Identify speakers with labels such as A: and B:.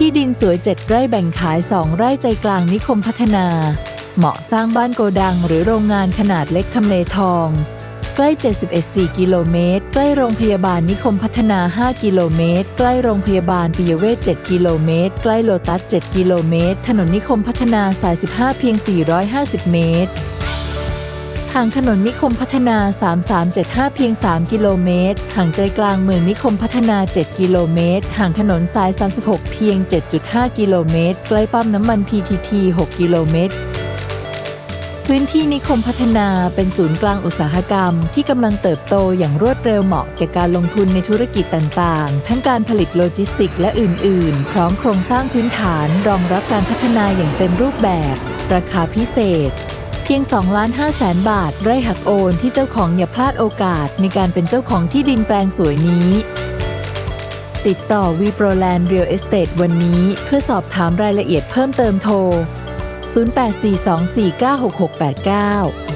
A: ที่ดินสวย7ไร่แบ่งขาย2ไร่ใจกลางนิคมพัฒนา เหมาะสร้างบ้านโกดังหรือโรงงานขนาดเล็กทำเลทอง ใกล้ 71กิโลเมตร ใกล้โรงพยาบาลนิคมพัฒนา 5 กิโลเมตร ใกล้โรงพยาบาลปิยเวช7กิโลเมตร ใกล้โลตัส 7 กิโลเมตร ถนนนิคมพัฒนาสาย 15 เพียง 450 เมตร ทางถนนนิคมพัฒนา 3375 เพียง 3 กิโลเมตร ห่างใจกลางเมืองนิคมพัฒนา 7 กิโลเมตร ห่างถนนสาย 36 เพียง 7.5 กิโลเมตร ใกล้ปั๊มน้ำมัน PTT 6 กิโลเมตรพื้นที่นิคมพัฒนาเป็นศูนย์กลางอุตสาหกรรม ที่กำลังเติบโตอย่างรวดเร็วเหมาะแก่การลงทุนในธุรกิจต่างๆ ทั้งการผลิตโลจิสติกและอื่นๆ พร้อมโครงสร้างพื้นฐานรองรับการพัฒนาอย่างเต็มรูปแบบ ราคาพิเศษ เพียง 2 ล้าน5แสนบาท ไร่หักโอนที่เจ้าของอย่าพลาดโอกาสในการเป็นเจ้าของที่ดินแปลงสวยนี้ ติดต่อวีโปรแลนด์เรียลเอสเตทวันนี้เพื่อสอบถามรายละเอียดเพิ่มเติมโทร 0842496689